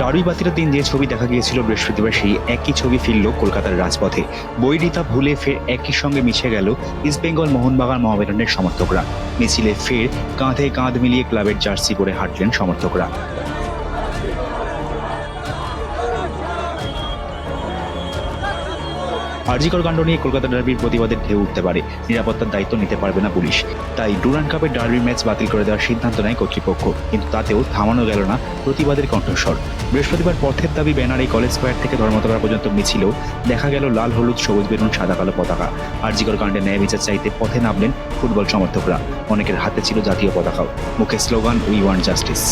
Derby বাতিলের দিন যে ছবি দেখা গিয়েছিল বৃহস্পতিবার, সেই একই ছবি ফিরল কলকাতার রাজপথে। বৈরিতা ভুলে ফের একই সঙ্গে মিশে গেল ইস্টবেঙ্গল মোহনবাগান মহামেডানের সমর্থকরা। মিছিলে ফের কাঁধে কাঁধ মিলিয়ে ক্লাবের জার্সি পরে হাঁটলেন সমর্থকরা। আরজিকর কাণ্ড নিয়ে কলকাতা ডার্বির প্রতিবাদের ঢেউ উঠতে পারে। নিরাপত্তার দায়িত্ব নিতে পারবে না পুলিশ। তাই ডুরান কাপের ডার্বি ম্যাচ বাতিল করে দেওয়ার সিদ্ধান্ত নেয় কর্তৃপক্ষ। কিন্তু তাতেও থামানো গেল না প্রতিবাদের কণ্ঠস্বর। বৃহস্পতিবার পথের দাবি ব্যানারে কলেজ স্কোয়ার থেকে ধর্মতলা পর্যন্ত মিছিলেও দেখা গেল লাল, হলুদ, সবুজ, বেরুন, সাদা, কালো পতাকা। আরজিকর কাণ্ডে ন্যায় বিচার চাইতে পথে নামলেন ফুটবল সমর্থকরা। অনেকের হাতে ছিল জাতীয় পতাকাও। মুখে স্লোগান উই ওয়ান্ট জাস্টিস